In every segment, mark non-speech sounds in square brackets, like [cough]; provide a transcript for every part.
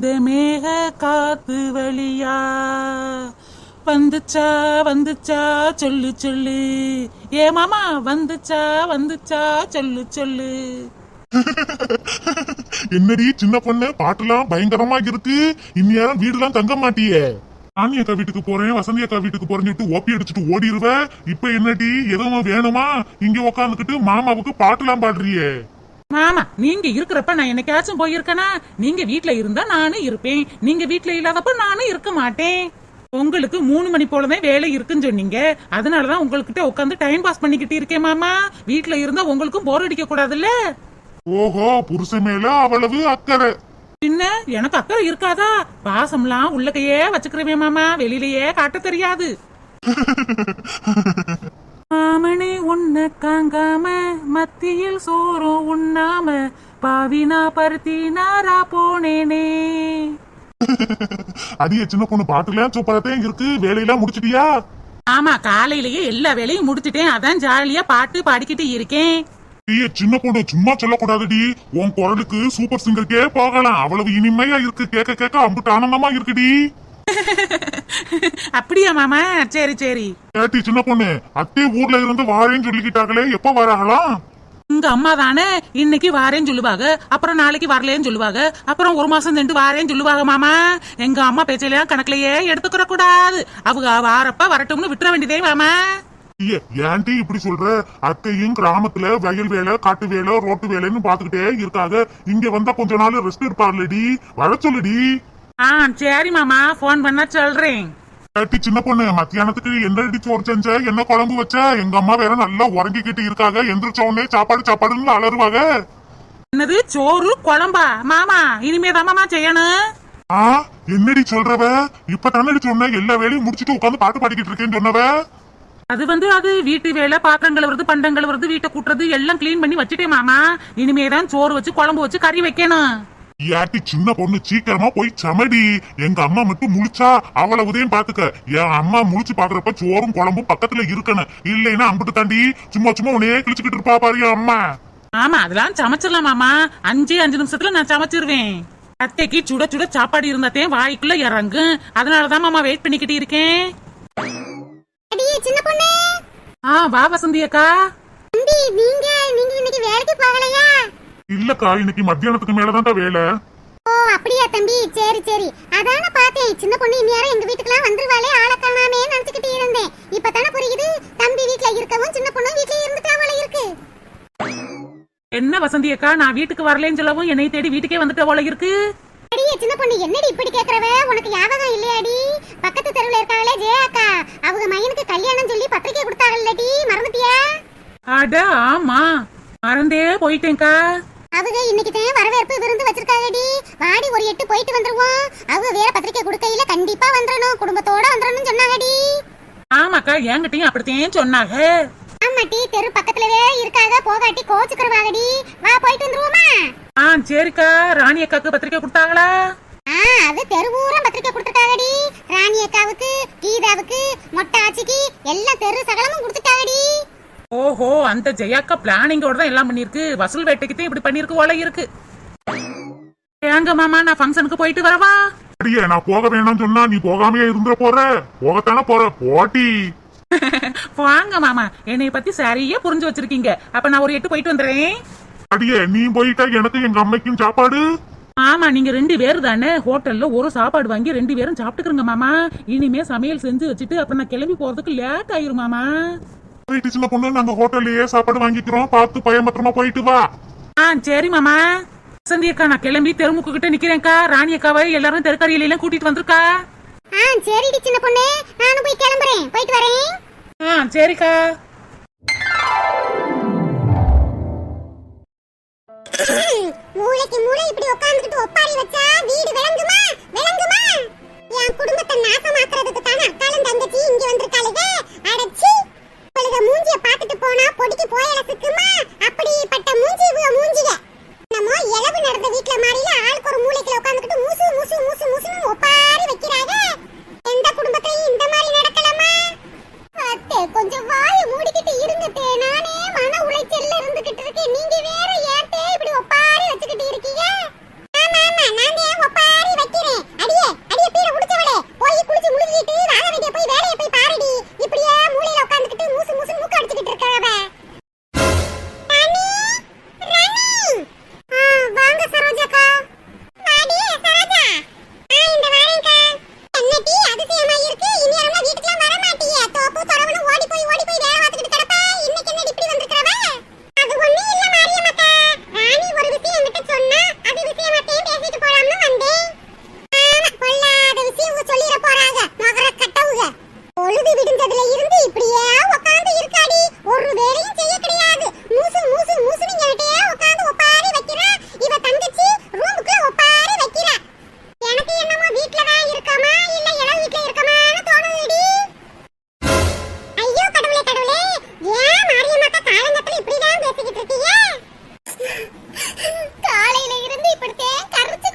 இந்த மேக காத்து வழியா? வந்துச்சா வந்துச்சா சொல்லு சொல்லு. ஏ மாமா வந்துச்சா வந்துச்சா சொல்லு சொல்லு. என்னடி சின்ன பொண்ணு? பாட்டுலாம் பயங்கரமா இருக்கு. இன்னும் வீடுலாம் தங்க மாட்டியே. ஆனி அக்கா வீட்டுக்கு போறேன் வசந்தி அக்கா வீட்டுக்கு போறேன்னு சொல்லிட்டு ஓப்பி அடிச்சுட்டு ஓடிடுவேன் இப்ப என்னடி? எதுவும் வேணுமா? இங்க உக்காந்துக்கிட்டு மாமாவுக்கு பாட்டுலாம் பாடுறியே. மாமா நீங்க இருக்கிறப்ப நான் என்னைக்காச்சும் போயிருக்கேனா? நீங்க வீட்ல இருந்தா நானும் இருப்பேன். நீங்க வீட்ல இல்லாதப்ப நானும் இருக்க மாட்டேன். உங்களுக்கு மூணு மணி போலதான் வேலை இருக்குன்னு சொன்னீங்க. அதனாலதான் உங்ககிட்ட உட்காந்து டைம் பாஸ் பண்ணிக்கிட்டு இருக்கேன் மாமா. வீட்ல இருந்தா உங்களுக்கும் போர் அடிக்க கூடாதுல்ல? ஓஹோ புருஷன் மேல அவ்வளவு அக்கறை. பின்ன எனக்கு அக்கறை இருக்காதா? பாசம்லாம் உள்ளக்கையே வச்சுக்கிறவேன் மாமா. வெளியிலயே காட்ட தெரியாது. [laughs] மாமனே உன்னை காங்காம மத்தியில் சோறும் உண்ணாம பாவினா பருத்தி நாரா போனேனே. [laughs] அடியே சின்ன பொண்ணு பாட்டுலாம் சூப்பராத்தான் இருக்கு. வேலையெல்லாம் முடிச்சிட்டியா? ஆமா காலையிலேயே எல்லா வேலையும் முடிச்சிட்டேன் அதான் ஜாலியா பாட்டு பாடிக்கிட்டு இருக்கேன். ஐயே சின்ன பொண்ணு சும்மா சொல்லக்கூடாதுடி. உன் குரலுக்கு சூப்பர் சிங்கருக்கே போகலாம். அவ்வளவு இனிமையா இருக்கு. கேட்க கேட்க அம்புட்டு ஆனந்தமா இருக்குடி. [laughs] அப்படியா மாமா? சரி சரி. ஏட்டி சின்ன பொண்ணு அத்தை ஊர்ல இருந்து வாரேன்னு சொல்லிக்கிட்டாங்களே எப்ப வராங்களாம் உங்க அம்மா தானே? இன்னைக்கு வாரேன்னு சொல்லுவாங்க அப்புறம் நாளைக்கு வரலேன்னு சொல்லுவாங்க அப்புறம் ஒரு மாசம் சென்று வாரேன்னு சொல்லுவாங்க மாமா. எங்க அம்மா பேச்சையெல்லாம் கணக்குலயே எடுத்துக்கிற கூடாது அவங்க வாரப்ப வரட்டும்னு விட்டுற வேண்டியதே மாமா. ஐயே ஏன்டி இப்படி சொல்ற? அத்தையும் கிராமத்துல வயல் வேலை காட்டு வேலை ரோட்டு வேலைன்னு பாத்துக்கிட்டே இருக்காங்க. இங்க வந்தா கொஞ்ச நாள் ரெஸ்ட் இருப்பார்லடி. வர சொல்லுடி. ஆ சரி மாமா ஃபோன் பண்ணா சொல்றேன். ஏட்டி சின்ன பொண்ணு மத்தியானத்துக்கு என்ன அடி சோறு செஞ்ச? என்ன குழம்பு வச்ச? எங்க அம்மா வேற நல்லா உறங்கிக்கிட்டு இருக்காங்க எந்திரிச்ச உடனே சாப்பாடு சாப்பாடுன்னு அலறுவாங்க என்னது சோறு குழம்பா? மாமா இனிமே தான் மாமா செய்யணும். ஆ என்னடி சொல்றவ? இப்ப தானடி சொன்ன? எல்லா வேலையும் முடிச்சிட்டு உட்காந்து பாட்டு பாடிக்கிட்டு இருக்கேன்னு சொன்னவ? அது வந்து அது வீட்டு வேலை பாத்திரங்கள் வருது பண்டங்கள் வருது வீட்டை கூட்டுறது எல்லாம் க்ளீன் பண்ணி வச்சுட்டேன் மாமா. இனிமே தான் சோறு வச்சு குழம்பு வச்சு கறி வைக்கணும். ஏட்டி சின்ன பொண்ணு சீக்கிரமா போய் சமடி. எங்க அம்மா மட்டும் முழிச்சா அவளை உதயம் பாத்துக்க. என் அம்மா முழிச்சு பாக்குறப்ப சோறும் குழம்பும் பக்கத்துல இருக்கணும். இல்லைன்னா அம்பிட்டு தாண்டி சும்மா சும்மா உன்னையே கிழிச்சுக்கிட்டு இருப்பா பாரு அம்மா. ஆமா அதெல்லாம் சமைச்சிடலாம் மாமா. அஞ்சே அஞ்சு நிமிஷத்துல நான் சமைச்சிருவேன். அத்தைக்கு சுட சுட சாப்பாடு இருந்தாத்தே வாய்க்குள்ள இறங்கும். அதனாலதான் மாமா வெயிட் பண்ணிக்கிட்டு இருக்கேன். அடியே சின்ன பொண்ணு. ஆ வா வசந்தி அக்கா. தம்பி நீங்க நீங்க இன்னைக்கு வேலைக்கு போகலையா? இல்லக்கா இன்னைக்கு மத்தியானத்துக்கு மேலதான் வேலை. ஓ அப்படியா தம்பி. சரி சரி. அதான பார்த்தேன். சின்ன பொண்ணு இந்நேரம் எங்க வீட்டுக்குலாம் வந்துருவாளே ஆள காணாமே நினைச்சுக்கிட்டு இருந்தேன். இப்பதானே புரியுது? தம்பி வீட்ல இருக்கவும் சின்ன பொண்ணு வீட்ல இருந்துட்டா போல இருக்கு. என்ன வசந்தி அக்கா நான் வீட்டுக்கு வரலேன்னு சொல்லவும் என்னை தேடி வீட்டுக்கே வந்துட்ட போல இருக்கு? அடியே சின்ன பொண்ணு என்னடி இப்படி கேக்குறவ? உனக்கு ஞாபகம் இல்லையாடி? பக்கத்து தெருவுல இருக்காங்களே ஜெய அக்கா. அவங்க மையனுக்கு கல்யாணம் சொல்லி பத்திரிக்கை கொடுத்தாங்கல்லடி. மறந்துட்டியா? அட ஆமா. மறந்தே போயிட்டேன்க்கா. அவங்க இன்னைக்கு தான் வரவேற்பு விருந்து வச்சிருக்காங்கடி. வாடி ஒரு எட்டு போயிட்டு வந்துருவோம். அவங்க வேற பத்திரிக்கை கொடுக்கையில கண்டிப்பா வந்துடணும் குடும்பத்தோட வந்துடணும் சொன்னாங்கடி. ஆமாக்கா என்கிட்டயும் அப்படித்தான் சொன்னாங்க. ஆமாட்டி தெரு பக்கத்துலவே இருக்காக. போகாட்டி கோச்சுக்கிறவாகடி வா போயிட்டு வந்துருவோமா? ஆ சரிக்கா. ராணி அக்காக்கு பத்திரிக்கை கொடுத்தாங்களா? ஆ அது தெருவூரம் பத்திரிக்கை கொடுத்துட்டாங்கடி ராணி அக்காவுக்கு கீதாவுக்கு மொட்டை ஆச்சிக்கு எல்லாம் தெரு சகலமும் கொடுத்துட்டாங்கடி. ஓஹோ அந்த ஜெயாக்கா பிளானிங்கோட தான் எல்லாம் பண்ணிருக்கு வசூல் வேட்டைக்கு இப்படி பண்ணிருக்கு போல இருக்கு. ஏங்க மாமா நான் ஃபங்க்ஷனுக்கு போயிட்டு வரவா? அடியே நான் போக வேணாம்னு சொன்னா நீ போகாமையே இருந்துட போற. போகத்தானே போற. போட்டி. [laughs] வாங்க மாமா என்னைய பத்தி சரியா புரிஞ்சு வச்சிருக்கீங்க. அப்ப நான் ஒரு எட்டு போயிட்டு வந்துடுறேன். அடியே நீ போயிட்டா எனக்கு எங்க அம்மைக்கும் சாப்பாடு? ஆமா நீங்க ரெண்டு பேரும் தானே ஹோட்டல்ல ஒரு சாப்பாடு வாங்கி ரெண்டு பேரும் சாப்பிட்டுக்கிறங்க மாமா. இனிமே சமையல் செஞ்சு வச்சுட்டு அப்புறம் நான் கிளம்பி போறதுக்கு லேட் ஆயிரும் மாமா. போயிட்டு சின்ன பொண்ணு நாங்க ஹோட்டல்லயே சாப்பாடு வாங்கிக்கிறோம். பார்த்து பையன் பத்திரமா போயிட்டு வா. ஆ சரி மாமா. வசந்தி அக்கா நான் கிளம்பி தெருமுக்கு கிட்ட நிக்கிறேன்க்கா. ராணி அக்காவை எல்லாரும் தெருக்கடியில எல்லாம் கூட்டிட்டு வந்திருக்கா? ஆ சரிடி சின்ன பொண்ணு. நானும் போய் கிளம்புறேன். போயிட்டு வரேன். ஆ சரிக்கா. மூளைக்கு மூளை இப்படி உட்கார்ந்துட்டு ஒப்பாரி வச்சா வீடு விளங்குமா? விளங்குமா? என் குடும்பத்தை நாசமாக்குறதுக்கு தானே அக்காலும் தங்கச்சி இங்க வந்திருக்காளுங்க அடச்சி. இவளுக மூஞ்சிய பாத்துட்டு போனா பொடிக்கு போயல சிக்குமா? அப்படிப்பட்ட மூஞ்சி இவங்க மூஞ்சிக. நம்ம இளவு நடந்த வீட்ல மாதிரில ஆளுக்கு ஒரு மூலைக்குல உட்கார்ந்துட்டு மூசு மூசு மூசு மூசுன்னு ஒப்பாரி வைக்கிறாங்க. எந்த குடும்பத்தையும் இந்த மாதிரி நடக்கலாமா அத்தே கொஞ்சம் வாய மூடிக்கிட்டு இருங்கத்தே. நானே மன உளைச்சல்ல இருந்துகிட்டு இருக்கேன். நீங்க வேற ஏத்தே இப்படி ஒப்பாரி வச்சுக்கிட்டு இருக்கீங்க? ஆமா ஆமா நான் ஏன் ஒப்பாரி வைக்கிறேன்? அடியே அடியே பீரை குடிச்சவளே. போய் குடிச்சு முழுகிட்டு வாங்க காலையில இருந்து இப்படி தேன் கரைச்சு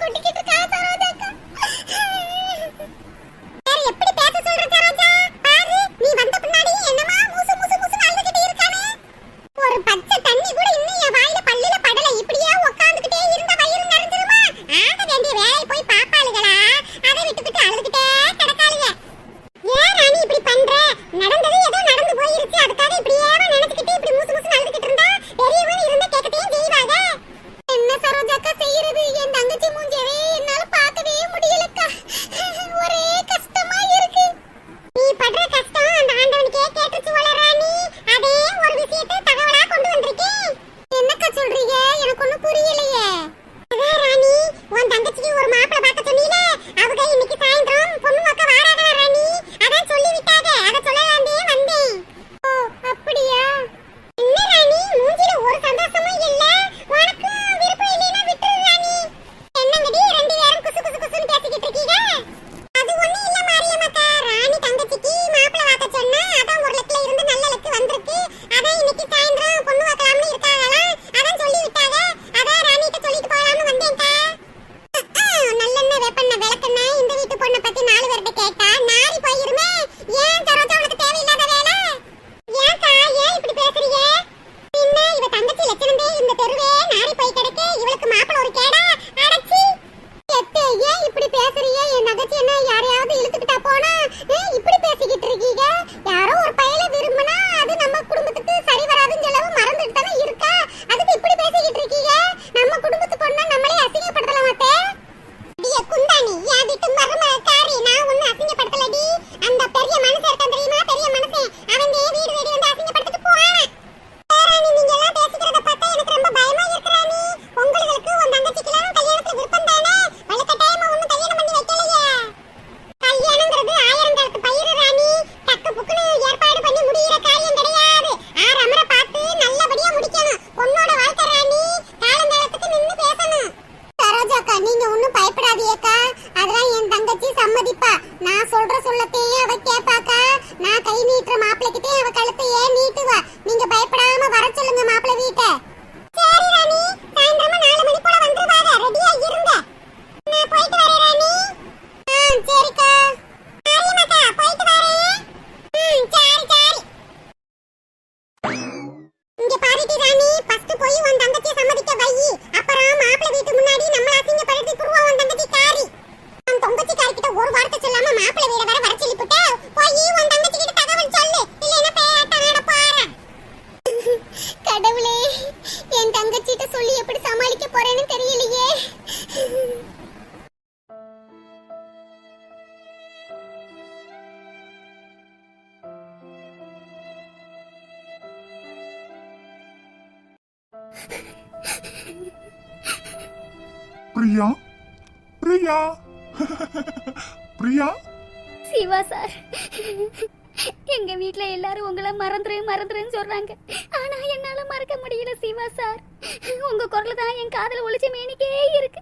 காதுல ஒளிச்ச மேனிக்கே இருக்கு.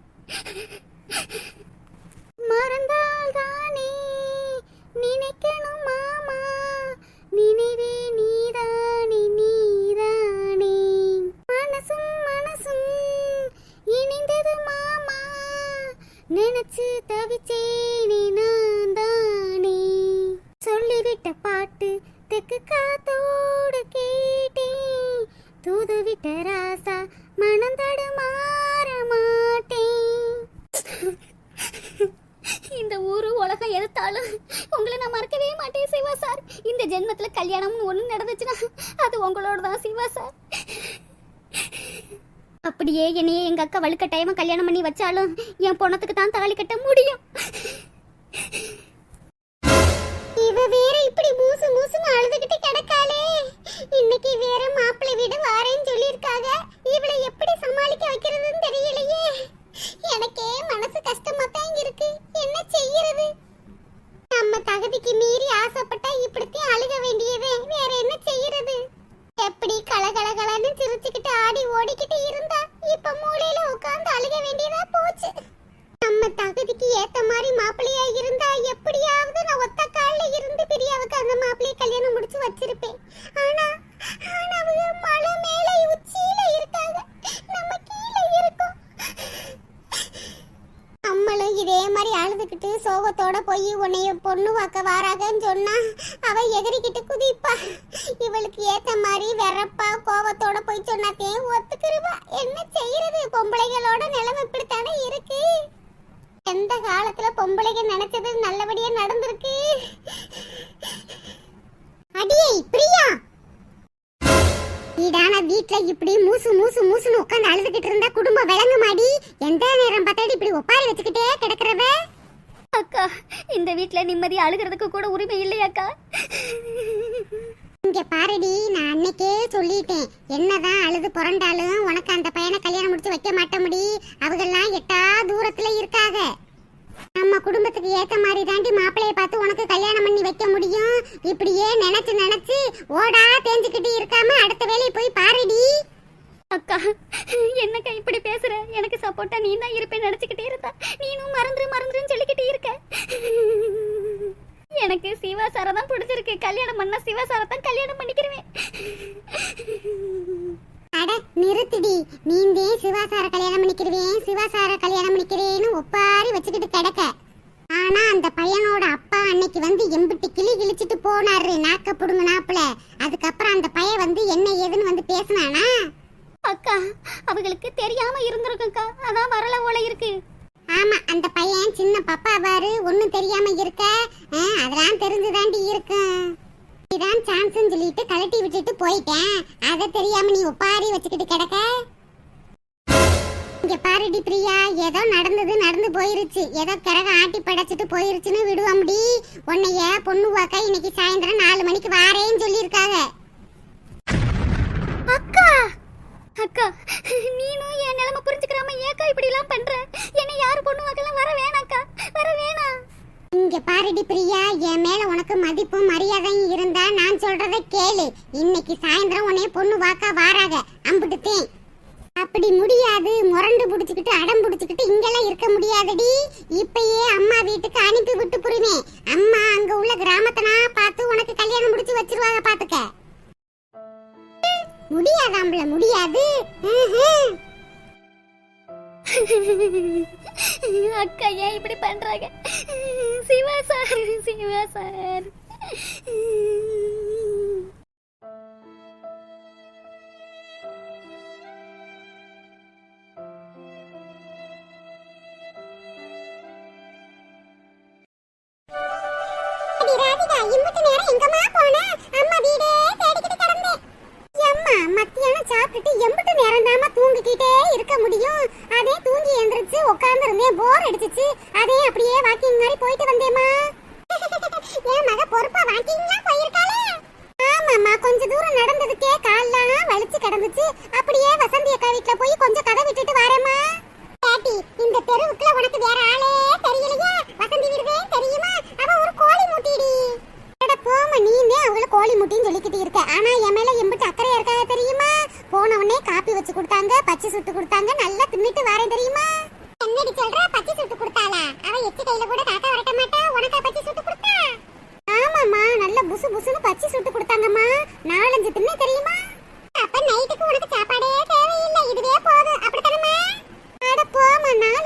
மறந்தால் தானே நினைக்கணும் மாமா. நினைவே நீதானே நீதானே. மனசும் மனசும் இணைந்தது மாமா. நினைச்சு தவிச்சேனே நான் தானே சொல்லிவிட்ட பாட்டு தெக்கு காத்தோடு கேட்டேன். தூதுவிட்ட ராசா மனம் தடுமாற மாட்டேன். இந்த ஊரு உலகம் எதிர்த்தாலும் உங்களை நான் மறக்கவே மாட்டேன் சிவா சார். இந்த ஜென்மத்துல கல்யாணம்னு ஒண்ணு நடந்துச்சுன்னா அது உங்களோட தான் சிவா சார். அப்படியே என்னையே எங்க அக்கா வலுக்கட்டாயமா கல்யாணம் பண்ணி வச்சாலும் என் பொணத்துக்கு தான் தாலி கட்ட முடியும். இவ வேற இப்படி மூசு மூசுன்னு அழுதுகிட்டு கிடக்காளே இன்னைக்கு வேற மாப்பிள்ளை வீடு வாரேன்னு சொல்லியிருக்காங்க இவளை எப்படி சமாளிக்க வைக்கிறதுன்னு தெரியலையே எனக்கே மனசு கஷ்டமா தான் இருக்கு என்ன செய்யறது நம்ம தகுதிக்கு மீறி ஆசைப்பட்டா இப்படித்தான் அழுக வேண்டியதே வேற என்ன செய்யறது எப்படி கலகலகலன்னு சிரிச்சுக்கிட்டு ஆடி ஓடிக்கிட்டு இருந்தா இப்ப மூலையில உட்கார்ந்து அழுக வேண்டியதா போச்சு நம்ம தகுதிக்கு ஏத்த மாதிரி மாப்பிள்ளையா இருந்தா எப்படியாவது நான் ஒத்த கால்ல இருந்து பிரியாவுக்கு அந்த மாப்பிள்ளைய கல்யாணம் முடிச்சு வச்சிருப்பேன் ஆனா ஆனா அவங்க மலை மேல உச்சியில இருக்காங்க நம்ம கீழே இருக்கோம் நம்மளும் இதே மாதிரி அழுதுகிட்டு சோகத்தோட போய் உன்னைய பொண்ணு வாக்க வாராகன்னு சொன்னா அவ எகிரிக்கிட்டு குதிப்பா இவளுக்கு ஏத்த மாதிரி வெறப்பா கோவத்தோட போய் சொன்னாத்தே ஒத்துக்கிருவா என்ன செய்யறது பொம்பளைகளோட நிலைமை இப்படித்தானே இருக்கு? எந்த காலத்துல பொம்பளைங்க நினைச்சது நல்லபடியா நடந்திருக்கு? அடியே பிரியா! ஈடான வீட்ல இப்படி மூசு மூசு மூசுன்னு உட்காந்து அழுதுகிட்டு இருந்தா குடும்பம் விளங்கு மாடி எந்த நேரம் பார்த்தாடி இப்படி ஒப்பாரி வச்சுக்கிட்டே கிடக்குறவ? அக்கா இந்த வீட்ல நிம்மதி அழுகிறதுக்கு கூட உரிமை இல்லையாக்கா இங்க பாருடி நான் அன்னைக்கே சொல்லிட்டேன். என்னதான் அழுது புரண்டாலும் உனக்கு அந்த பையனை கல்யாணம் முடிச்சு வைக்க மாட்டோம்டி. அவங்கெல்லாம் எட்டா தூரத்துல இருக்காங்க. நம்ம குடும்பத்துக்கு ஏத்த மாதிரி தாண்டி மாப்பிளைய பார்த்து உனக்கு கல்யாணம் பண்ணி வைக்க முடியும். இப்படியே நினைச்சு நினைச்சு ஓடா தேஞ்சுக்கிட்டு இருக்காம அடுத்த வேலையை போய் பாருடி. அக்கா என்னக்கா இப்படி பேசுற? எனக்கு சப்போர்ட்டா நீ தான் இருப்பேன் நினைச்சுக்கிட்டே இருந்தா நீனும் மறந்துரு மறந்துருன்னு சொல்லிக்கிட்டே இருக்க. எனக்கு சிவா சாரை தான் பிடிச்சிருக்கு. கல்யாணம் பண்ணா சிவா சாரை தான் கல்யாணம் பண்ணிக்கிறேன் அட நிறுத்துடி. நீந்தே சிவாசார கல்யாணம் பண்ணிக்கிறவேன் சிவாசார கல்யாணம் பண்ணிக்கிறேன்னு ஒப்பாரி வச்சுக்கிட்டு கிடக்க. ஆனா அந்த பையனோட அப்பா அன்னைக்கு வந்து எம்பிட்டு கிளி கிழிச்சிட்டு போனாரு நாக்க புடுங்க நாப்புல அதுக்கப்புறம் அந்த பையன் வந்து என்ன ஏதுன்னு வந்து பேசினானா? அக்கா அவங்களுக்கு தெரியாம இருந்திருக்கும்க்கா. அதான் வரல ஓல இருக்கு. ஆமா அந்த பையன் சின்ன பாப்பா பாரு ஒண்ணும் தெரியாம இருக்க. ஆ, அதெல்லாம் தெரிஞ்சுதாண்டி இருக்கும். இதான் சான்ஸ்னு சொல்லிட்டு கழட்டி விட்டுட்டு போயிட்டேன். அதை தெரியாம நீ ஒப்பாரி வச்சுக்கிட்டு கிடக்க? இங்க பாருடி பிரியா ஏதோ நடந்தது நடந்து போயிருச்சு. ஏதோ கிரக ஆட்டி படைச்சிட்டு போயிருச்சுன்னு விடுவோம்டி. உன்னைய பொண்ணு வாக்கா இன்னைக்கு சாயந்தரம் நாலு மணிக்கு வாரேன்னு சொல்லியிருக்காங்க. அக்கா! அக்கா நீனும் என் நிலைமை புரிஞ்சுக்கிறாம ஏக்கா இப்படி எல்லாம் பண்ற? பொண்ணு வாக்கெல்லாம் வர வேணாக்கா வர வேணாம். இங்க பாருடி பிரியா என் மேல உனக்கு மதிப்பும் மரியாதையும் இருந்தா நான் சொல்றதை கேளு. இன்னைக்கு சாயந்தரம் உன்னைய பொண்ணு வாக்கா வாராக அம்புட்டுத்தேன் அப்படி முடியாது. முரண்டு புடிச்சுக்கிட்டு அடம் புடிச்சுக்கிட்டு இங்கெல்லாம் இருக்க முடியாதடி. இப்பயே அம்மா வீட்டுக்கு அனுப்பி விட்டு புரிமே அம்மா அங்க உள்ள கிராமத்தனா பார்த்து உனக்கு கல்யாணம் முடிச்சு வச்சிருவாங்க பாத்துக்க. முடியாதாம்பல முடியாது. அக்கா ஏன் இப்படி பண்றாங்க? Siva sir Siva sir.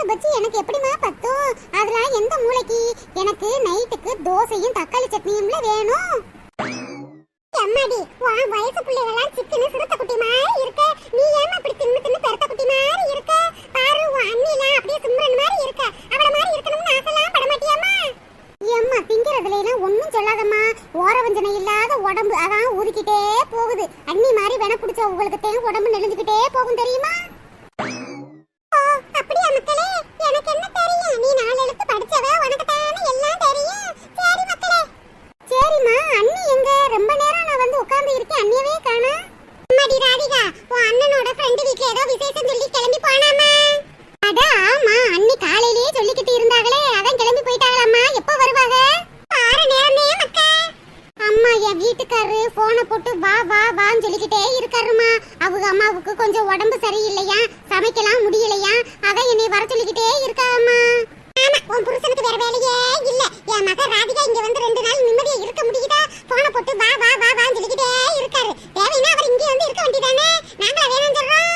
Bajji எனக்கு எப்படிமா பத்தும்? அதெல்லாம் எந்த மூளைக்கு? எனக்கு நைட்டுக்கு தோசையும் தக்காளி சட்னியும்ல வேணும். அம்மாடி உன் வயசு பிள்ளைகளாம் சிக்கனு சிறுத்தை குட்டிமா என் வீட்டுக்காரரு போனை போட்டு வா வா வான்னு சொல்லிக்கிட்டே இருக்காருமா அவங்க அம்மாவுக்கு கொஞ்சம் உடம்பு சரியில்லையா? சமைக்கலாம் முடியலையா? அதான் என்னை வர சொல்லிக்கிட்டே இருக்காமா ஆமா உன் புருஷனுக்கு வேற வேலையே இல்ல. என் மக ராதிகா இங்க வந்து ரெண்டு நாள் நிம்மதியா இருக்க முடியுதா? போனை போட்டு வா வா வா வான்னு சொல்லிக்கிட்டே இருக்காரு. தேவைன்னா அவர் இங்கே வந்து இருக்க வேண்டியதானே? நாங்களா வேணும் சொல்றோம்.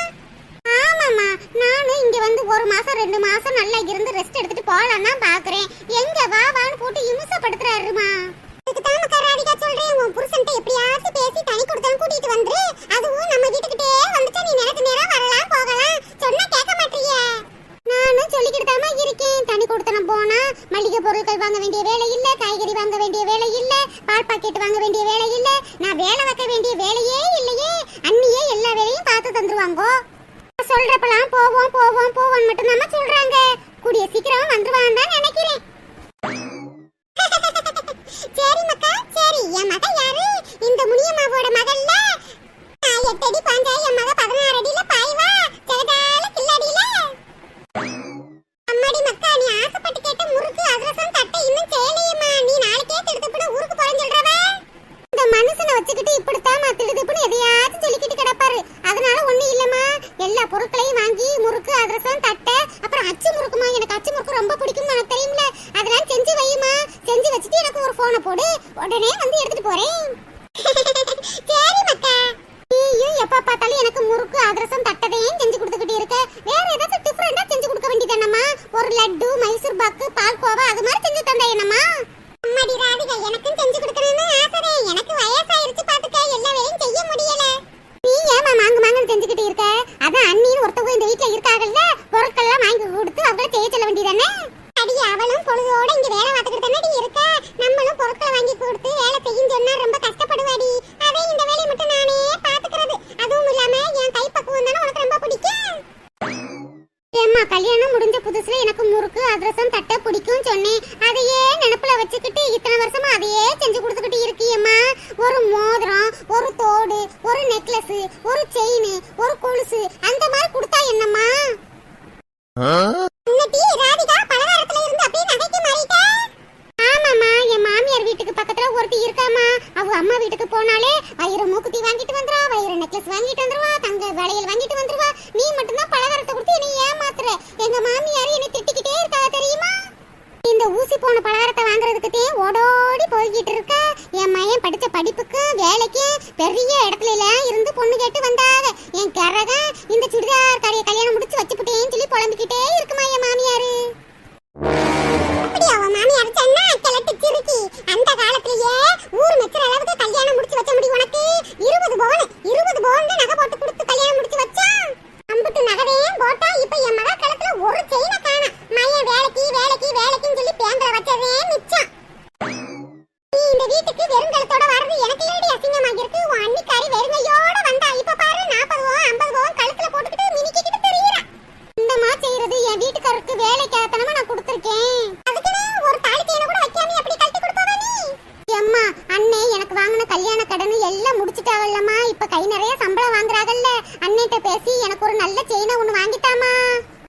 ஆமாம்மா நானும் இங்க வந்து ஒரு மாசம் ரெண்டு மாசம் நல்லா இருந்து ரெஸ்ட் எடுத்துட்டு போலான்னு தான் பாக்குறேன். எங்க வா வான்னு போட்டு இம்சப்படுத்துறாருமா இதுக்கு தான் மக்கா ராதிகா சொல்றேன் உன் புருஷன்ட்ட எப்படியாச்சும் பேசி தனி கொடுத்தலும் கூட்டிட்டு வந்துரு. அதுவும் நம்ம வீட்டுக்கிட்டே வந்துட்டா நீ நேரத்து நேரம் வரலாம் போகலாம். சொன்னா கேட்க மாட்டீங்க நானும் சொல்லிக்கிட்டு தாமா இருக்கேன். தனி கொடுத்தனம் போனா மளிகை பொருட்கள் வாங்க வேண்டிய வேலை இல்ல காய்கறி வாங்க வேண்டிய வேலை இல்ல பால் பாக்கெட் வாங்க வேண்டிய வேலை இல்ல. நான் வேலை வைக்க வேண்டிய வேலையே இல்லையே. அண்ணியே எல்லா வேலையும் பார்த்து தந்துருவாங்கோ. சொல்றப்பலாம் போவோம் போவோம் போவோம் மட்டும் நம்ம எனக்கு கல்யாண கடன் எல்லாம் முடிச்சிட்டாவல்லம்மா. இப்ப கை நிறைய சம்பளம் வாங்குறாங்கல்ல அண்ணேட்ட பேசி எனக்கு ஒரு நல்ல செயினை ஒண்ணு வாங்கிட்டாமா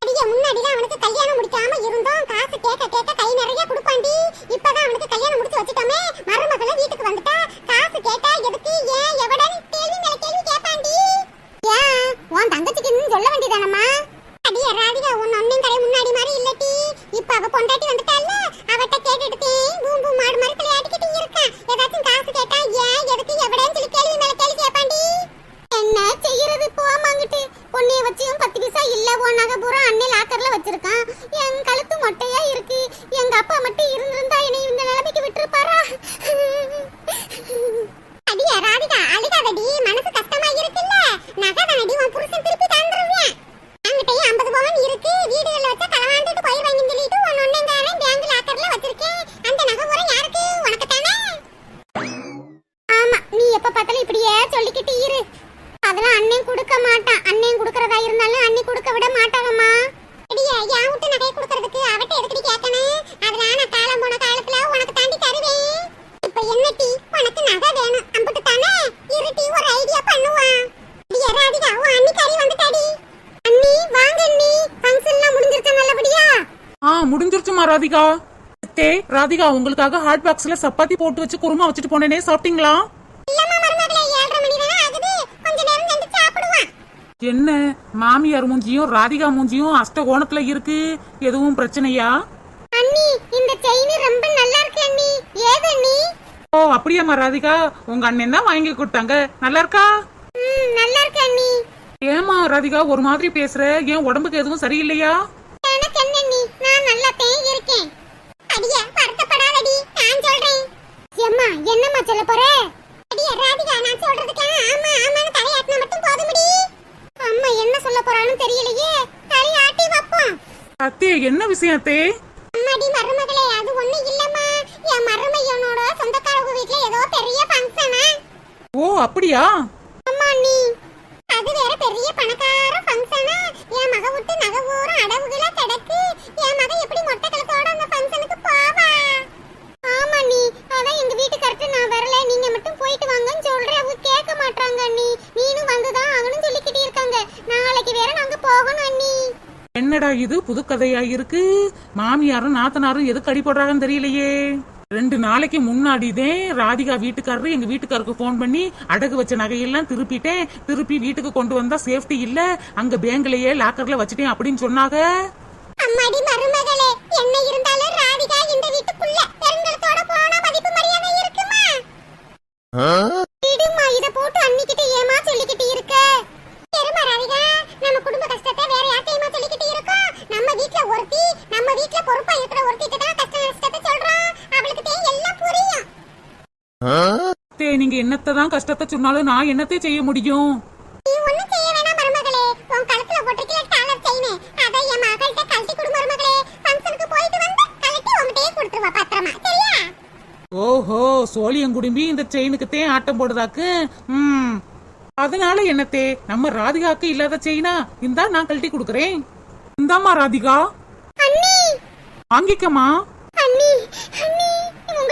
அடியே முன்னாடிலாம் அவனுக்கு கல்யாணம் முடிக்காம இருந்தோம் காசு கேட்க கேட்க கை நிறைய கொடுப்பாண்டி இப்பதான் அவனுக்கு கல்யாணம் முடிச்சு வச்சுட்டோமே மருமகளும் வீட்டுக்கு வந்துட்டா காசு கேட்டா எதுக்கு ஏன் எவடன் கேள்வி மேல கேள்வி கேட்பாண்டி ஏன் உன் தங்கச்சிக்கு இன்னும் சொல்ல வேண்டியதானம்மா அடியே ராதிகா உன் அண்ணன் கடை முன்னாடி மாதிரி இல்லட்டி இப்ப அவ பொண்டாட்டி வந்துட்டால அவட்ட கேட்டுட்டு பூம் பூம் மாடு மாதிரி விளையாடிக்கிட்டு இருக்கா ஏதாச்சும் காசு கேட்டா ஏன் எதுக்கு எவடேன்னு சொல்லி கேள்வி மேல கேள்வி கேட்பாண்டி என்ன செய்யறது போமாங்கிட்டு பொண்ணைய வச்சியும் பத்து பைசா இல்ல உன் நகை பூரா அண்ணே லாக்கர்ல வச்சிருக்கான் என் கழுத்து மொட்டையா இருக்கு எங்க அப்பா மட்டும் இருந்திருந்தா என்னை இந்த நிலைமைக்கு விட்டுருப்பாரா அடியே ராதிகா அழுகாதடி மனசு கஷ்டமா இருக்குல்ல நகை தானடி உன் புருஷன் திருப்பி தந்துருவேன் என்கிட்டயும் ஐம்பது பவுன் இருக்கு வீடுகள்ல வச்சா களவாண்டுட்டு போயிருவாங்கன்னு சொல்லிட்டு உன் ஒன்னங்காரன் பேங்க் லாக்கர்ல வச்சிருக்கேன் அந்த நகை பூரா யாருக்கு உனக்கு தானே ஆமா நீ எப்ப பார்த்தாலும் இப்படியே சொல்லிக்கிட்டு இரு அதெல்லாம் அண்ணன் கொடுக்க மாட்டான் அண்ணன் கொடுக்கறதா இருந்தாலும் அண்ணி கொடுக்க விட மாட்டாங்கம்மா அடியே என் விட்டு நகையை கொடுக்கறதுக்கு அவட்ட எதுக்கடி கேட்கணும் அதெல்லாம் நான் காலம் போன காலத்துல உனக்கு தாண்டி தருவேன் இப்ப என்ன டீ உனக்கு நகை வேணும் அம்புட்டு தானே இரு டீ ஒரு ஐடியா பண்ணுவான் அடியே ராதிகா உன் அண்ணிக்காரி வந்துட்டாடி அண்ணி வாங்க அண்ணி ஃபங்க்ஷன்லாம் முடிஞ்சிருச்சா நல்லபடியா ஆ முடிஞ்சிருச்சுமா ராதிகா? தே ராதிகா உங்களுக்காக ஹாட் பாக்ஸ்ல சப்பாத்தி போட்டு வச்சு குருமா வச்சுட்டு போனேனே சாப்பிட்டீங்களா? என்ன? மாமியார் மூஞ்சியும் ராதிகா மூஞ்சியும் அஷ்ட கோணத்துல இருக்கு. எதுவும் பிரச்சனையா? அண்ணி இந்த செயின் ரொம்ப நல்லா இருக்கு அண்ணி. ஏது அண்ணி? ஓ அப்படியாம்மா ராதிகா. உங்க அண்ணன் தான் வாங்கி கொடுத்தாங்க. நல்லா இருக்கா? ம் நல்லா இருக்கு அண்ணி. ஏமா ராதிகா ஒரு மாதிரி பேசுற. ஏன் உடம்புக்கு எதுவும் சரியில்லையா எனக்கு என்ன அண்ணி நான் நல்லா பேய் இருக்கேன். அடியே வருத்தப்படாதடி நான் சொல்றேன். எம்மா என்னம்மா சொல்ல போற? அடியே ராதிகா நான் சொல்றதுக்கு ஆமா ஆமான்னு தலையாட்டினா மட்டும் போதுமடி. அம்மா என்ன சொல்ல போறான்னு தெரியலையே. தலையாட்டி வைப்போம். அத்தே என்ன விஷயம் அத்தே? அம்மாடி மருமகளே அது ஒண்ணு இல்லம்மா. என் மருமையனோட சொந்தக்காரங்க வீட்ல ஏதோ பெரிய ஃபங்க்ஷனா ஓ அப்படியா? அம்மா நீ அது வேற பெரிய பணக்கார ஃபங்க்ஷனா என் மக விட்டு நகை ஊரும் அடவுகளா கிடக்கு. என் மக எப்படி மொட்டை கலத்தோட அந்த ஃபங்க்ஷனுக்கு போவா? ஆமா நீ அதான் எங்க வீட்டுக்காரட்டு நான் வரல. நீங்க மட்டும் போயிட்டு வாங்கன்னு சொல்றேன். அவங்க கேட்க மாட்டாங்க அண்ணி. நீனும் வந்துதான் ஆகணும் சொல்லிக்கிட்டே இருக்காங்க. நாளைக்கு வேற நாங்க போகணும் அண்ணி. என்னடா இது? புது கதையா இருக்கு? மாமியாரும் நாத்தனாரும் எதுக்கு அடி போடுறாங்கன்னு தெரியலையே. ரெண்டு நாளைக்கு முன்னாடிதான் ராதிகா வீட்டுக்காரரு எங்க வீட்டுக்காருக்கு ஃபோன் பண்ணி அடகு வச்ச நகையெல்லாம் திருப்பிட்டேன். திருப்பி வீட்டுக்கு கொண்டு வந்தா சேஃப்டி இல்ல. அங்க பேங்க்லயே லாக்கர்ல வச்சுட்டேன் அப்படின்னு சொன்னாங்க. அம்மாடி மருமகளே என்ன இருந்தாலும் ராதிகா இந்த வீட்டுக்குள்ள பெருங்கலத்தோட போனா மதிப்பு மரியாதை இருக்குமா? விடுமா இத போட்டு அன்னிக்கிட்ட ஏமா சொல்லிக்கிட்டு இருக்க? பெருமா ராதிகா நம்ம குடும்ப கஷ்டத்தை வேற யார்கிட்டயுமா சொல்லிக்கிட்டு இருக்கோம்? நம்ம வீட்ல ஒருத்தி நம்ம வீட்ல பொறுப்பா இருக்கிற ஒருத்திட்ட தான் கஷ்டம் தே தே நீங்க என்னத்தை தான் கஷ்டத்தை சொன்னாலும் நான் என்னத்தை செய்ய முடியும்? ஓஹோ சோழியங்குடும்பி இந்த செயினுக்குத்தே ஆட்டம் போடுதாக்கு? ம். அதனால என்னத்தே? நம்ம ராதிகாக்கு இல்லாத செயினா? இந்தா நான் கழட்டி கொடுக்கறேன். இந்தாம்மா ராதிகா. அண்ணி.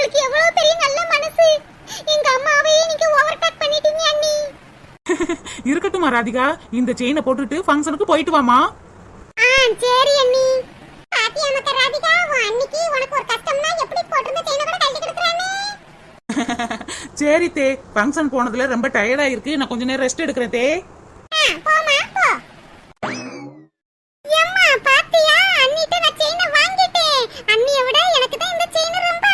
உங்களுக்கு எவ்வளவு பெரிய நல்ல மனசு? எங்க அம்மாவையே நீங்க ஓவர்டேக் பண்ணிட்டீங்க அண்ணி. [laughs] இருக்கட்டுமா ராதிகா. இந்த செயினை போட்டுட்டு ஃபங்க்ஷனுக்கு போயிட்டு வாமா ஆ சரி அண்ணி. பாத்தியா மத்த ராதிகா? உன் அன்னிக்கு உனக்கு ஒரு கஷ்டம்னா எப்படி போட்டிருந்த செயினை கூட கழட்டி கொடுக்குறானே [laughs] சரி தே. ஃபங்க்ஷன் போனதுல ரொம்ப டயர்டா இருக்கு நான் கொஞ்ச நேரம் ரெஸ்ட் எடுக்கிறேன் தே. ஆ, போம்மா, போ. எம்மா, பாத்தியா? அண்ணிட்ட நான் செயினை வாங்கிட்டேன். அண்ணியை விட எனக்கு தான் இந்த செயின் ரொம்ப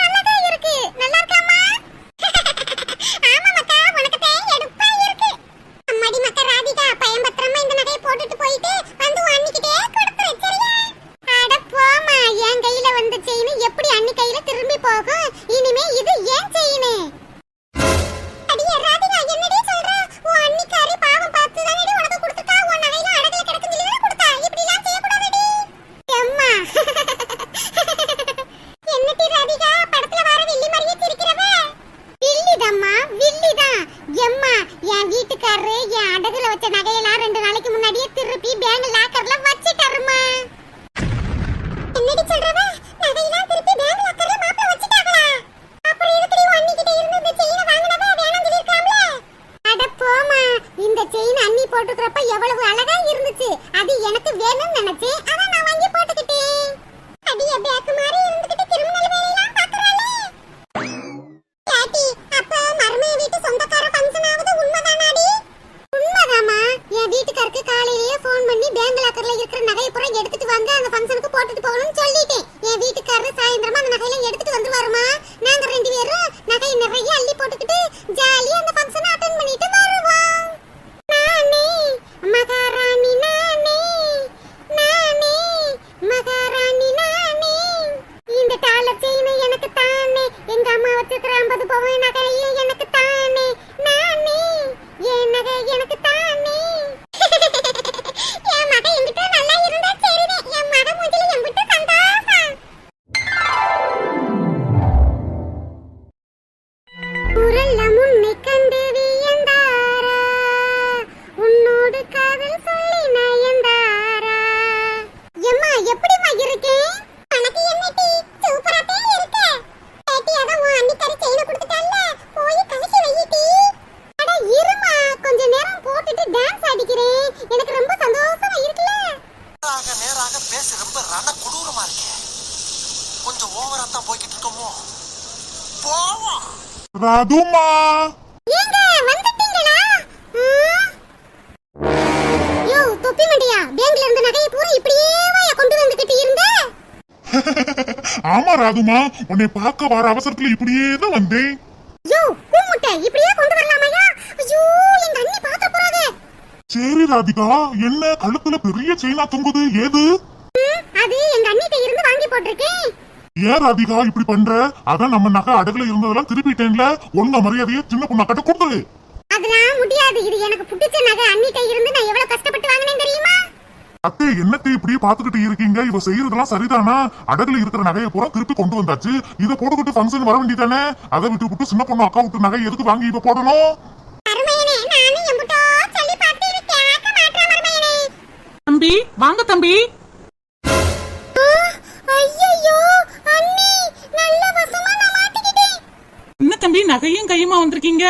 ராதுமா உன்னை பார்க்க வர அவசரத்துல இப்படியே தான் வந்தேன். யோ கூமுட்டை இப்படியே கொண்டு வரலாமையா ஐயோ எங்க அண்ணி பாத்த போறாங்க சரி ராதிகா என்ன கழுத்துல பெரிய செயினா தொங்குது? ஏது? அது எங்க அண்ணிட்ட இருந்து வாங்கி போட்டிருக்கேன். ஏன் ராதிகா இப்படி பண்ற? அதான் நம்ம நகை அடகுல இருந்ததெல்லாம் திருப்பிட்டேன்ல. ஒழுங்கா மரியாதையை சின்ன பொண்ணாக்கிட்ட கொடுத்துரு. அதெல்லாம் முடியாது. இது எனக்கு பிடிச்ச நகை. அண்ணிட்ட இருந்து நான் எவ்வளவு கஷ்டப்பட்டு அத்தை என்னத்தை இப்படியே பாத்துக்கிட்டு இருக்கீங்க? இவ செய்யறதெல்லாம் சரிதானா? அடகுல இருக்கிற நகையை பூரா திருப்பி கொண்டு வந்தாச்சு. இத போட்டுக்கிட்டு ஃபங்க்ஷன் வர வேண்டியதானே? அதை விட்டு விட்டு சின்ன பொண்ணு அக்கா விட்டு நகை எதுக்கு வாங்கி இவ போடணும்? தம்பி வாங்க தம்பி. ஐயோ அண்ணி நல்ல வசமா நான் மாட்டிக்கிட்டேன். என்ன தம்பி நகையும் கையுமா வந்திருக்கீங்க?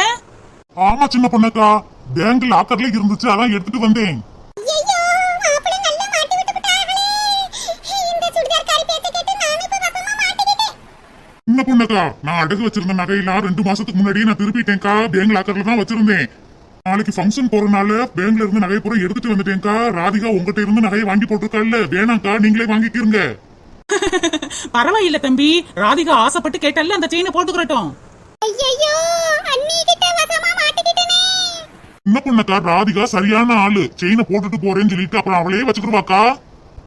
ஆமா சின்ன பொண்ணுக்கா. பேங்க் லாக்கர்ல இருந்துச்சு அதான் எடுத்துட்டு வந்தேன். சின்ன பொண்ணுக்கா. நான் அடகு வச்சிருந்த நகையெல்லாம் ரெண்டு மாசத்துக்கு முன்னாடியே நான் திருப்பிட்டேன்க்கா. பேங்க் லாக்கர்ல தான் வச்சிருந்தேன். நாளைக்கு ஃபங்க்ஷன் போறனால பேங்க்ல இருந்து நகையை பூரா எடுத்துட்டு வந்துட்டேன்க்கா. ராதிகா உங்ககிட்ட இருந்து நகையை வாங்கி போட்டிருக்கால வேணாம்க்கா நீங்களே வாங்கிக்கிறங்க [laughs] பரவாயில்ல தம்பி. ராதிகா ஆசைப்பட்டு கேட்டல்ல அந்த செயினை போட்டுக்கிறட்டும். ஐயோ அண்ணி கிட்ட வசமா மாட்டிக்கிட்டேனே. சின்ன பொண்ணுக்கா ராதிகா சரியான ஆளு. செயினை போட்டுட்டு போறேன்னு சொல்லிட்டு அப்புறம் அவளே வச்சுக்கிடுவாக்கா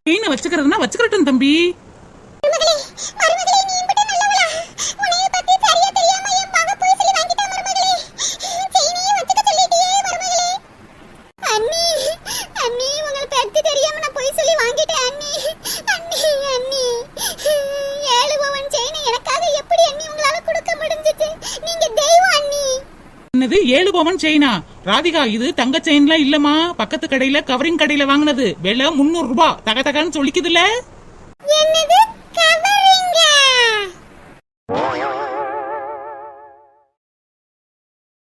செயினை வச்சுக்கிறதுனா வச்சுக்கிறட்டும் தம்பி மருமகளே மருமகளே நீ இம்புட்டு நல்லவளா உன்னைய பத்தி சரியா தெரியாம என் மக போய் சொல்லி வாங்கிட்டா மருமகளே செயினையும் வச்சுக்க சொல்லிட்டியே மருமகளே அண்ணி அண்ணி உங்களை பத்தி தெரியாம நான் போய் சொல்லி வாங்கிட்டேன் அண்ணி அண்ணி அண்ணி ஏழு பவன் செயினை எனக்காக எப்படி அண்ணி உங்களால கொடுக்க முடிஞ்சது என்னது ஏழு பவன் செயினா ராதிகா இது தங்க செயின்லாம் இல்லம்மா. பக்கத்து கடையில கவரிங் கடையில வாங்கினது. விலை முன்னூறு ரூபாய் தக தகன்னு சொல்லிக்குதுல